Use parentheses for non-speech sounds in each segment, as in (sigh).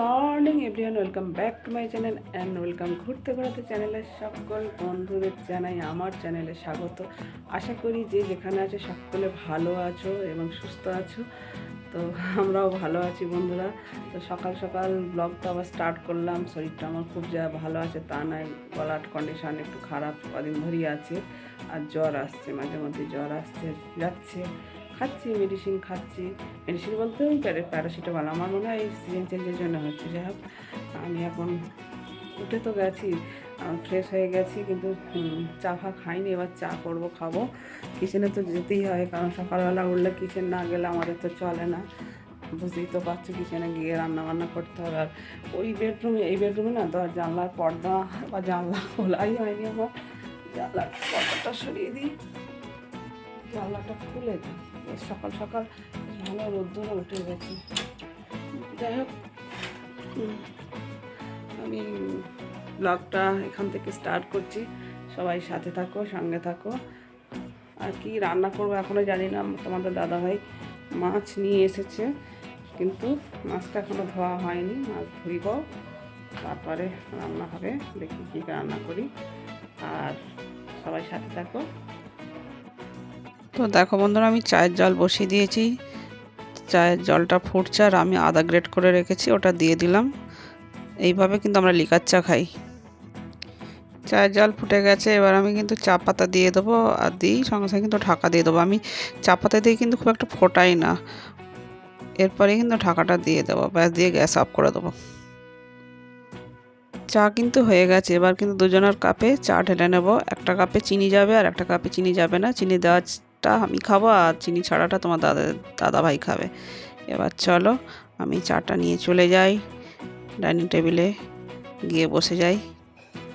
Morning everyone, welcome back to my channel and welcome ঘুরতে ঘুরতে চ্যানেলের সকল বন্ধুদের জানাই, আমার চ্যানেলে স্বাগত। আশা করি যে যেখানে আছে সকলে ভালো আছো এবং সুস্থ আছো। তো আমরাও ভালো আছি বন্ধুরা। তো সকাল সকাল ব্লগটা আবার স্টার্ট করলাম। শরীরটা আমার খুব যা ভালো আছে তা নয়। গলার কন্ডিশন একটু খারাপ, কদিন ধরেই আছে। আর জ্বর আসছে, মাঝে মধ্যে জ্বর আসছে, যাচ্ছে। খাচ্ছি মেডিসিন খাচ্ছি। মেডিসিন বলতে ওই প্যারা- প্যারাসিটামল আমার মনে হয় এই সিজন চেঞ্জের জন্য হচ্ছে। যাই হোক, আমি এখন উঠে তো গেছি ফ্রেশ হয়ে গেছি, কিন্তু চা ফা খাইনি। এবার চা করব, খাব। কিচেনে তো যেতেই হয়, কারণ সকালবেলা উঠলে কিচেন না গেলে আমাদের তো চলে না। বুঝতেই তো পারছ কিচেনে গিয়ে রান্না বান্না করতে হবে। আর ওই বেডরুমে এই বেডরুমে না তো জানলার পর্দা বা জানলা খোলাই হয়নি আমার। জানলার পর্দাটা সরিয়ে দিই। জানলাটা খুলে দিই। সকাল সকাল ভালো রোদ্দুরে উঠে গেছে। যাই হোক আমি ব্লগটা এখান থেকে স্টার্ট করছি। সবাই সাথে থাকো, সঙ্গে থাকো। আর কি রান্না করব এখনও জানি না, তোমাদের দাদাভাই মাছ নিয়ে এসেছে, কিন্তু মাছটা এখনও ধোয়া হয়নি, মাছ ধুইব, তারপরে রান্না হবে, দেখি কী রান্না করি। আর সবাই সাথে থাকো। তো দেখো বন্ধুরা, আমি চায়ের জল বসিয়ে দিয়েছি। চায়ের জলটা ফুটছে আর আমি আদা গ্রেট করে রেখেছি, ওটা দিয়ে দিলাম। এইভাবে কিন্তু আমরা লিকার চা খাই। চায়ের জল ফুটে গেছে, এবার আমি কিন্তু চা পাতা দিয়ে দেবো আর দিই, সঙ্গে সঙ্গে কিন্তু ঢাকা দিয়ে দেবো। আমি চা পাতা দিয়ে কিন্তু খুব একটা ফোটাই না। এরপরে কিন্তু ঢাকাটা দিয়ে দেবো, ব্যাস দিয়ে গ্যাস অফ করে দেবো। চা কিন্তু হয়ে গেছে, এবার কিন্তু দুজনের কাপে চা ঢেলে নেব। একটা কাপে চিনি যাবে আর একটা কাপে চিনি যাবে না। চিনি দেওয়াটা আমি খাব আর চিনি ছাড়াটা তোমার দাদা দাদা ভাই খাবে। এবার চলো আমি চাটা নিয়ে চলে যাই ডাইনিং টেবিলে গিয়ে বসে যাই।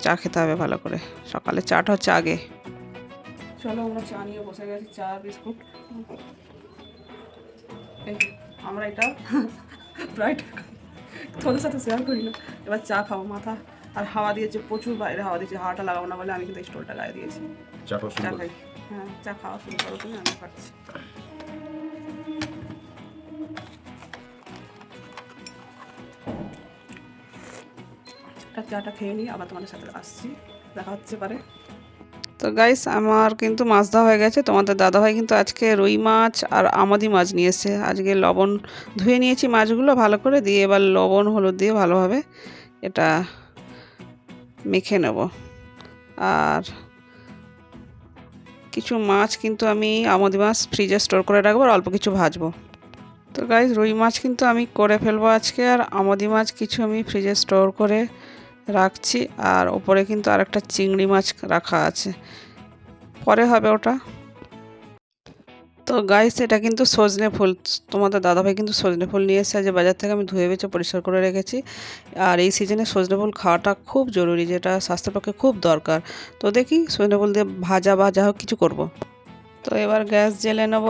চা খেতে হবে ভালো করে। সকালে চাটা হচ্ছে আগে। চলো আমরা চা নিয়ে বসে গেছি চা বিস্কুট। আমরা এটা (laughs) রাইট তোদের সাথে শেয়ার করি না। এবার চা খাব মাথা। আর হাওয়া দিয়েছে প্রচুর বাইরে হাওয়া দিয়েছে হাওয়াটা লাগাবো না বলে আমি কিন্তু স্টোলটা গায়ে দিয়েছি। চাটা চা খাই। হ্যাঁ চা খাওয়া শুরু করো, তুমি আমি চাটা খেয়ে নিই আবার তোমাদের সাথে আসছি, দেখা হচ্ছে পারে। তো গাইস আমার কিন্তু মাছ ধোয়া হয়ে গেছে, তোমাদের দাদাভাই কিন্তু আজকে রুই মাছ আর আমাদি মাছ নিয়ে আজকে লবণ ধুয়ে নিয়েছি মাছগুলো ভালো করে, দিয়ে এবার লবণ, হলুদ দিয়ে ভালোভাবে এটা মেখে নেব। আর কিছু মাছ কিন্তু আমি আমদি মাছ ফ্রিজে স্টোর করে রাখব আর অল্প কিছু ভাজবো। তো গাইজ রুই মাছ কিন্তু আমি করে ফেলব আজকে আর আমদি মাছ কিছু আমি ফ্রিজে স্টোর করে রাখছি আর ওপরে কিন্তু আর একটা চিংড়ি মাছ রাখা আছে। পরে হবে ওটা। তো গাইস এটা কিন্তু সজনে ফুল। তোমাদের দাদাভাই কিন্তু সজনে ফুল নিয়ে এসেছে। আজ বাজার থেকে আমি ধুয়ে বেছে পরিষ্কার করে রেখেছি। আর এই সিজনে সজনে ফুল খাওয়াটা খুব জরুরি, যেটা স্বাস্থ্যের পক্ষে খুব দরকার। তো দেখি সজনে ফুল দিয়ে ভাজা বা যা হোক কিছু করব। তো এবার গ্যাস জেলে নেব,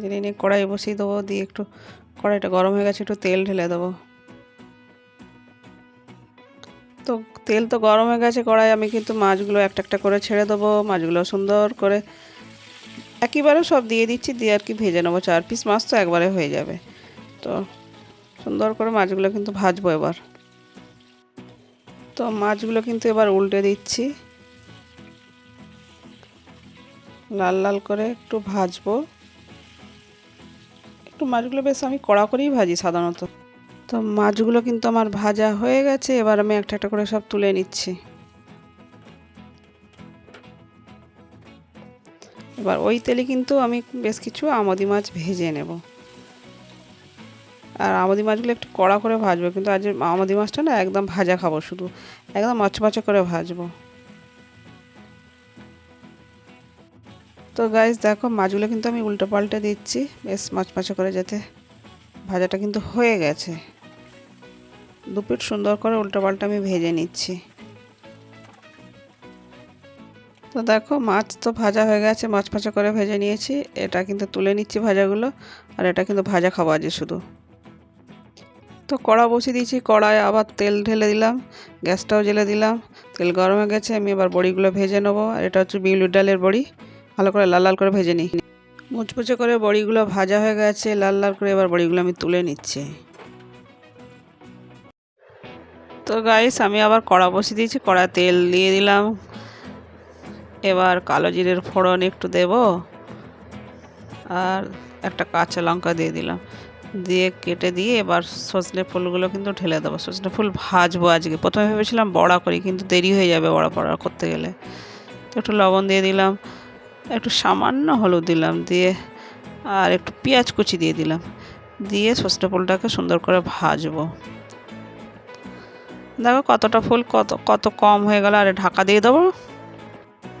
জেলে নিয়ে কড়াই বসিয়ে দেবো। দিয়ে একটু কড়াইটা গরম হয়ে গেছে, একটু তেল ঢেলে দেবো। তো তেল তো গরম হয়ে গেছে কড়াই আমি কিন্তু মাছগুলো একটা একটা করে ছেড়ে দেবো। মাছগুলো সুন্দর করে একইবারে সব দিয়ে দিচ্ছি, দিয়ে আর কি ভেজে নেব। চার পিস মাছ তো একবারে হয়ে যাবে। তো সুন্দর করে মাছগুলো কিন্তু ভাজবো এবার। তো মাছগুলো কিন্তু এবার উল্টে দিচ্ছি। লাল লাল করে একটু ভাজবো। একটু মাছগুলো বেশ আমি কড়া করেই ভাজি সাধারণত। তো মাছগুলো কিন্তু আমার ভাজা হয়ে গেছে। এবার আমি একটা একটা করে সব তুলে নিচ্ছি। এবার ওই তেলে কিন্তু আমি বেশ কিছু আমদি মাছ ভেজে নেব। আর আমদি মাছগুলো একটু কড়া করে ভাজবো, কিন্তু আজ আমদি মাছটা না একদম ভাজা খাব শুধু, একদম মচমচে করে ভাজবো। তো গাইজ দেখো মাছগুলো কিন্তু আমি উল্টো পাল্টে দিচ্ছি, বেশ মচমচে করে যাতে ভাজাটা কিন্তু হয়ে গেছে। দু পিঠ সুন্দর করে উল্টো পাল্টা আমি ভেজে নিচ্ছি। তো দেখো মাছ তো ভাজা হয়ে গেছে, মাছ ভাজা করে ভেজে নিয়েছি। এটা কিন্তু তুলে নিচ্ছি ভাজাগুলো, আর এটা কিন্তু ভাজা খাওয়া আছে শুধু। তো কড়া বসিয়ে দিয়েছি, কড়ায় আবার তেল ঢেলে দিলাম, গ্যাসটাও জ্বেলে দিলাম, তেল গরম হয়ে গেছে, আমি এবার বড়িগুলো ভেজে নেব, আর এটা হচ্ছে বিউলির ডালের বড়ি, ভালো করে লাল লাল করে ভেজে নিই। মুচমুচে করে বড়িগুলো ভাজা হয়ে গেছে, লাল লাল করে এবার বড়িগুলো আমি তুলে নিচ্ছি। তো গাইস আমি আবার কড়া বসিয়ে দিয়েছি কড়া তেল দিয়ে দিলাম। এবার কালো জিরের ফোড়ন একটু দেব। আর একটা কাঁচা লঙ্কা দিয়ে দিলাম। দিয়ে কেটে দিয়ে এবার সজনে ফুলগুলো কিন্তু ঢেলে দেবো। সজনে ফুল ভাজবো আজকে। প্রথমে ভেবেছিলাম বড়া করি, কিন্তু দেরি হয়ে যাবে বড়া পড়া করতে গেলে। তো একটু লবণ দিয়ে দিলাম, একটু সামান্য হলুদ দিলাম দিয়ে, আর একটু পেঁয়াজ কুচি দিয়ে দিলাম। দিয়ে সজনে ফুলটাকে সুন্দর করে ভাজবো। দেখো কতটা ফুল কত কত কম হয়ে গেল। আর ঢাকা দিয়ে দেবো।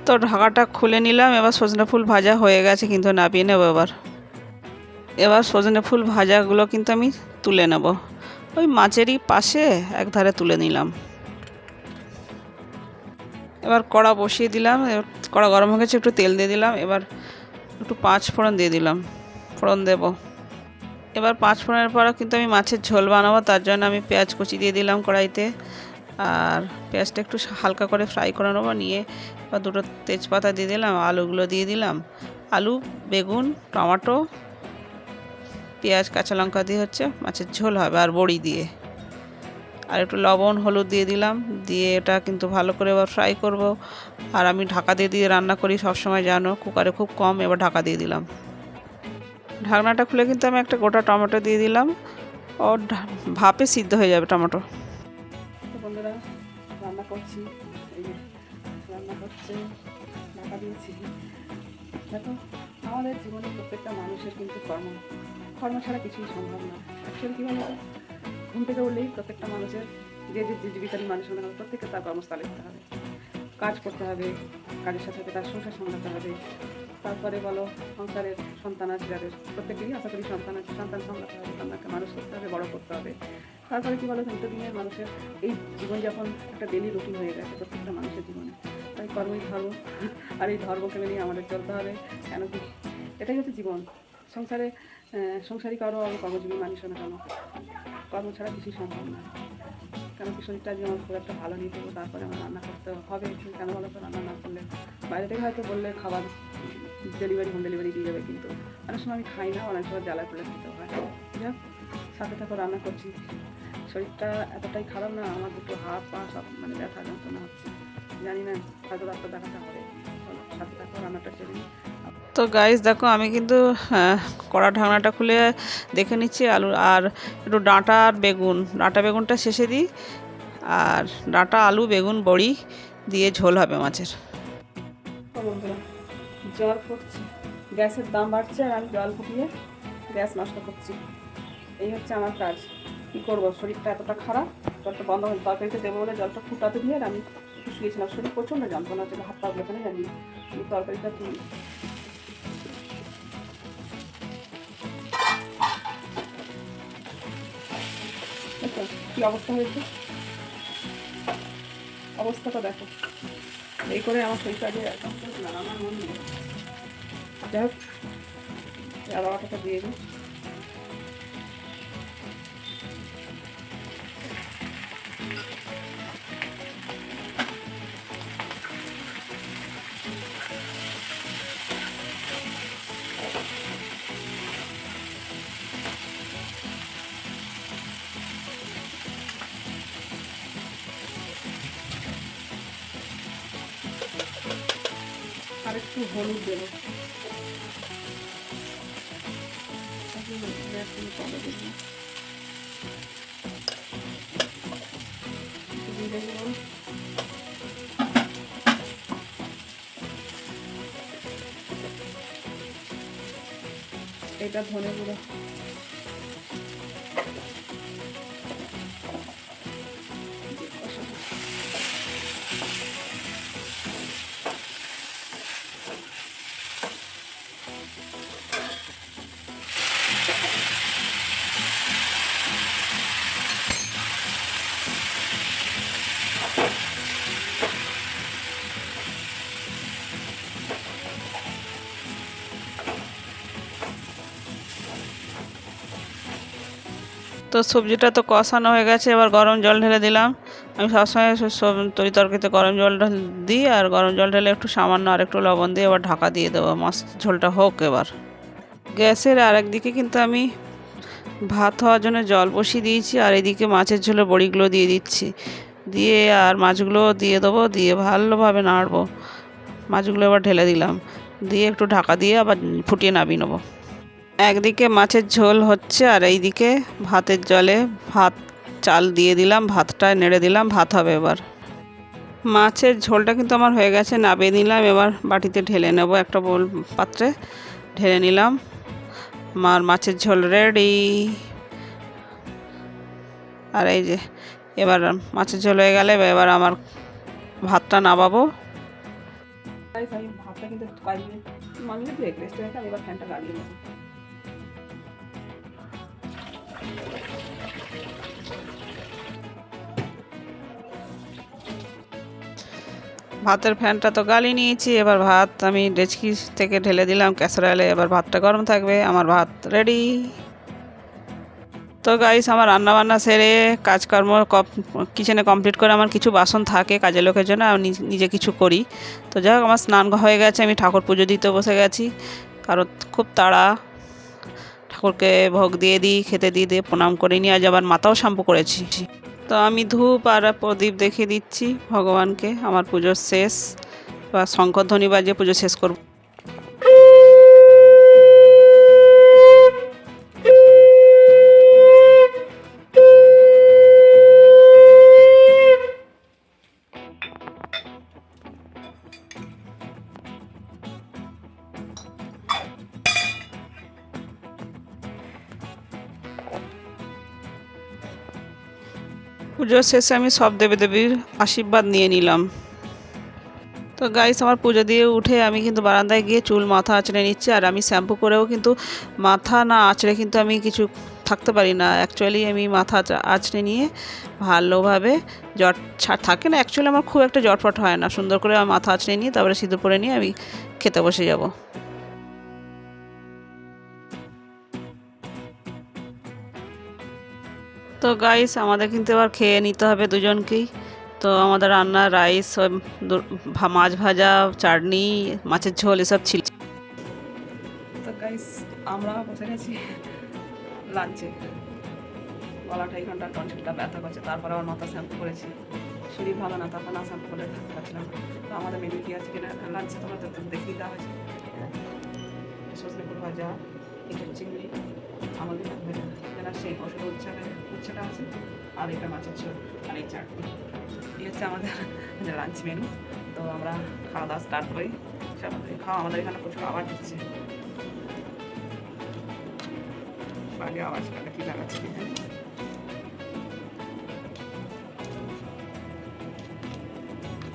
তো ঢাকাটা খুলে নিলাম, এবার সজনে ফুল ভাজা হয়ে গেছে কিন্তু নামিয়ে নেব এবার। এবার সজনে ফুল ভাজাগুলো কিন্তু আমি তুলে নেব। ওই মাছেরই পাশে এক ধারে তুলে নিলাম। এবার কড়া বসিয়ে দিলাম কড়া গরম হয়ে গেছে, একটু তেল দিয়ে দিলাম, এবার একটু পাঁচ ফোড়ন দিয়ে দিলাম, ফোড়ন দেব। এবার পাঁচ ফোড়নের পর কিন্তু আমি মাছের ঝোল বানাবো, তার জন্য আমি পেঁয়াজ কুচি দিয়ে দিলাম কড়াইতে। আর পেঁয়াজটা একটু হালকা করে ফ্রাই করে নেব, নিয়ে বা দুটো তেজপাতা দিয়ে দিলাম, আলুগুলো দিয়ে দিলাম। আলু, বেগুন, টমেটো, পেঁয়াজ, কাঁচা লঙ্কা দিয়ে হচ্ছে মাছের ঝোল হবে আর বড়ি দিয়ে। আর একটু লবণ, হলুদ দিয়ে দিলাম, দিয়ে এটা কিন্তু ভালো করে এবার ফ্রাই করব। আর আমি ঢাকা দিয়ে দিয়ে রান্না করি সব সময় জানো, কুকারে খুব কম এবার ঢাকা দিয়ে দিলাম। ঢাকনাটা খুলে কিন্তু আমি একটা গোটা টমেটো দিয়ে দিলাম। ও ভাপে সিদ্ধ হয়ে যাবে টমেটো। বন্ধুরা, রান্না করছি। এই রান্না করছে ঢাকা দিয়েছি। দেখো, আমাদের জীবনে প্রত্যেকটা মানুষের কিন্তু কর্ম। কর্ম ছাড়া কিছুই সম্ভব না। অ্যাকচুয়ালি কী বলতো? ঘুম থেকে উঠলেই প্রত্যেকটা মানুষের যে যে জীবিকারী মানুষ হলে প্রত্যেককে তার কর্মস্থলে যেতে হবে। কাজ করতে হবে, কাজের সাথে সাথে তার সংসার সামলাতে হবে। তারপরে বলো, সংসারের সন্তান আছে যাদের। প্রত্যেকেরই আশা করি সন্তান আছে। সন্তান সামলাতে হবে, সন্তানকে মানুষ করতে হবে, বড় করতে হবে। তারপরে কী বলো দিনের মানুষের এই জীবনযাপন একটা ডেলি রুটিন হয়ে গেছে প্রত্যেকটা মানুষের জীবনে। তাই কর্মই ধর্ম আর এই ধর্মকে নিয়ে আমাদের চলতে হবে, কেন কি? এটাই হচ্ছে জীবন। সংসারে সংসারী কারও আমি কর্মজীবী মানুষ না কেন? কর্ম ছাড়া কিছুই সম্ভব না। কেন কি শরীরটা আজকে আমার খুব একটা ভালো নিতে হবে তারপরে আমার রান্না করতে হবে। কেন বলো তো, রান্না না করলে? বাইরে থেকে হয়তো বললে খাবার ডেলিভারি হোম ডেলিভারি দিয়ে যাবে কিন্তু। অনেক সময় আমি খাই না, অনেক সময় জ্বালা করে খেতে হয়। যাক। সাথে সাথে রান্না করছি। শরীরটা এতটাই খারাপ না আমার দুটো হাত পা সব মানে ব্যথা যন্ত্রণা হচ্ছে। জানি না হয়তো ডাক্তার দেখাতে হবে। সাথে থাকো রান্নাটা সেরে তো গাইস দেখো আমি কিন্তু কড়া ঢাকনাটা খুলে দেখে নিচ্ছি আলু আর একটু ডাঁটা আর বেগুন। ডাঁটা বেগুনটা শেষে দিই আর ডাঁটা আলু বেগুন বড়ি দিয়ে ঝোল হবে মাছের। জল ফুটছে। গ্যাসের দাম বাড়ছে আর আমি জল ফুটিয়ে গ্যাস নষ্ট করছি। এই হচ্ছে আমার কাজ। কী করব? শরীরটা এতটা খারাপ, জলটা বন্ধ হয়ে তরকারিতে দেবো বলে জলটা ফুটাতে দিয়ে আমি শুয়েছিলাম শরীর প্রচণ্ড যন্ত্রণা হচ্ছে হাত পা এখানে জানি। তরকারিটা তুলি কি অবস্থা হয়েছে? অবস্থাটা দেখো। এই করে আমার শরীরটা যে একদম আমার মন যাই হোক আবার দিয়ে দিই। একটু হলুদ দেবো। এটা ধনে গুঁড়ো। তো সবজিটা তো কষানো হয়ে গেছে, এবার গরম জল ঢেলে দিলাম। আমি সবসময় সব তরি তরকারিতে গরম জল দিই, আর গরম জল ঢেলে একটু সামান্য আর একটু লবণ দিয়ে এবার ঢাকা দিয়ে দেবো। মাছ ঝোলটা হোক এবার। গ্যাসের আর একদিকে কিন্তু আমি ভাত হওয়ার জন্য জল বসিয়ে দিয়েছি, আর এদিকে মাছের ঝোলে বড়িগুলো দিয়ে দিচ্ছি। দিয়ে আর মাছগুলো দিয়ে দেবো, দিয়ে ভালোভাবে নাড়বো। মাছগুলো এবার ঢেলে দিলাম। দিয়ে একটু ঢাকা দিয়ে আবার ফুটিয়ে নামিয়ে নেব। একদিকে মাছের ঝোল হচ্ছে আর এইদিকে ভাতের জলে ভাত, চাল দিয়ে দিলাম, ভাতটা নেড়ে দিলাম, ভাত হবে এবার। মাছের ঝোলটা কিন্তু আমার হয়ে গেছে নাবিয়ে নিলাম, এবার বাটিতে ঢেলে নেব একটা বোল পাত্রে, ঢেলে নিলাম। আমার মাছের ঝোল রেডি। আর এই যে, এবার মাছের ঝোল হয়ে গেলে এবার আমার ভাতটা নামাবো। ভাতটা কিন্তু রেস্টে এবার ফ্যানটা ভাতের ফ্যানটা তো গালি নিয়েছি, এবার ভাত আমি ডেচকি থেকে ঢেলে দিলাম ক্যাসারালে এবার ভাতটা গরম থাকবে, আমার ভাত রেডি। তো গাইস আমার রান্নাবান্না সেরে কাজকর্ম কিচেনে কমপ্লিট করে আমার কিছু বাসন থাকে কাজের লোকের জন্য, আমি নিজে কিছু করি। তো যাই আমার স্নান হয়ে গেছে, আমি ঠাকুর পুজো দিতে বসে গেছি, কারণ খুব তাড়া। ঠাকুরকে ভোগ দিয়ে দিই, খেতে দিয়ে দিয়ে প্রণাম করে নিয়ে আজ আবার মাথাও শ্যাম্পু করেছি। তো আমি ধূপ আর প্রদীপ দেখিয়ে দিচ্ছি ভগবানকে, আমার পুজোর শেষ, বা শঙ্করধ্বনি বাজে পুজো শেষ করব। পুজোর শেষে আমি সব দেবদেবীর আশীর্বাদ নিয়ে নিলাম। তো গাইস আমার পুজো দিয়ে উঠে আমি কিন্তু বারান্দায় গিয়ে চুল মাথা আঁচড়ে নিচ্ছি, আর আমি শ্যাম্পু করেও কিন্তু মাথা না আঁচড়ে কিন্তু আমি কিছু থাকতে পারি না। অ্যাকচুয়ালি আমি মাথা আঁচড়ে নিয়ে ভালোভাবে জট ছা থাকে না অ্যাকচুয়ালি আমার খুব একটা জটফট হয় না। সুন্দর করে মাথা আঁচড়ে নিয়ে, তারপরে সিঁদুর পরে নিয়ে আমি খেতে বসে যাব। তো গাইস আমাদের কিন্তু এবার খেয়ে নিতে হবে দুজনকেই। তো আমাদের রান্না রাইস মাছ ভাজা, চাটনি, মাছের ঝোল, এসব ছিল। তো গাইস আমরা বসে গেছি লাঞ্চে গলাটা এই ঘণ্টা টনসিলটা ব্যথা করছে, তারপরে আমার মাথা শ্যাম্পু করেছি। শরীর ভালো না, তারপর না শ্যাম্পু করে থাকতে পারছিলাম তো আমাদের মেনু কি আছে কিনা? লাঞ্চে তোমরা তো দেখিয়ে দেওয়া হয়েছে। সজনে ভাজা চিংড়ি। আমাদের যেটা সেই ওষুধ উচ্ছাটা উচ্ছাটা আছে আর এটা মাছের ঝোল আর এই চাটনি এই হচ্ছে আমাদের লাঞ্চ মেনু তো আমরা খাওয়া দাওয়া স্টার্ট করি। খাওয়া আমাদের এখানে প্রচুর আবার দিচ্ছে। আগে আওয়াজ কাটা কি লাগাচ্ছে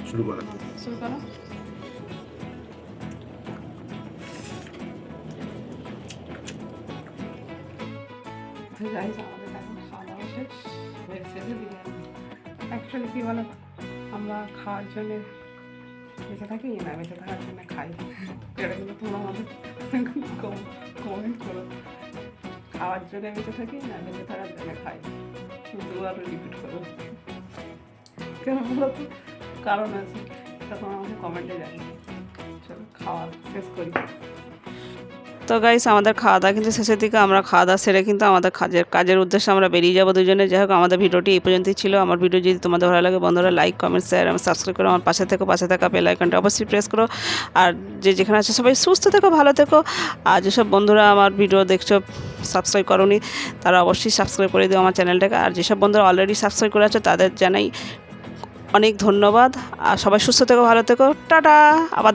শুরু করো। শুরু করো। যাই আমাদের এখন খাওয়া দাওয়া শেষ? শেষে বিরিয়ানি অ্যাকচুয়ালি কী বলো? আমরা খাওয়ার জন্য বেঁচে থাকি না বেঁচে থাকার জন্য খাই। এটা কিন্তু তোমরা আমাদের কমেন্ট করো। খাওয়ার জন্য বেঁচে থাকি না বেঁচে থাকার জন্য খাই? দুবার রিপিট করো। কেন বলো তো? কারণ আছে। তোমরা আমাকে কমেন্টে জানি চলো, খাওয়া শেষ করি। তো গাইস আমাদের খাওয়া দাওয়া কিন্তু শেষের দিকে, আমরা খাওয়া দাওয়া সেরে কিন্তু আমাদের কাজের কাজের উদ্দেশ্যে আমরা বেরিয়ে যাব দুজনে। যাই হোক, আমাদের ভিডিওটি এই পর্যন্তই ছিল। আমার ভিডিও যদি তোমাদের ভালো লাগে বন্ধুরা লাইক কমেন্ট শেয়ার এবং সাবস্ক্রাইব করো। আমার পাশে থেকে, পাশে থাকা বেল আইকনটা অবশ্যই প্রেস করো। আর যে যেখানে আছে সবাই সুস্থ থেকো, ভালো থেকো। আর যেসব বন্ধুরা আমার ভিডিও দেখছ সাবস্ক্রাইব করোনি, তারা অবশ্যই সাবস্ক্রাইব করে দিও আমার চ্যানেলটাকে আর যেসব বন্ধুরা অলরেডি সাবস্ক্রাইব করে আছে, তাদের জানাই অনেক ধন্যবাদ। আর সবাই সুস্থ থেকো, ভালো থেকো। টাটা! আবার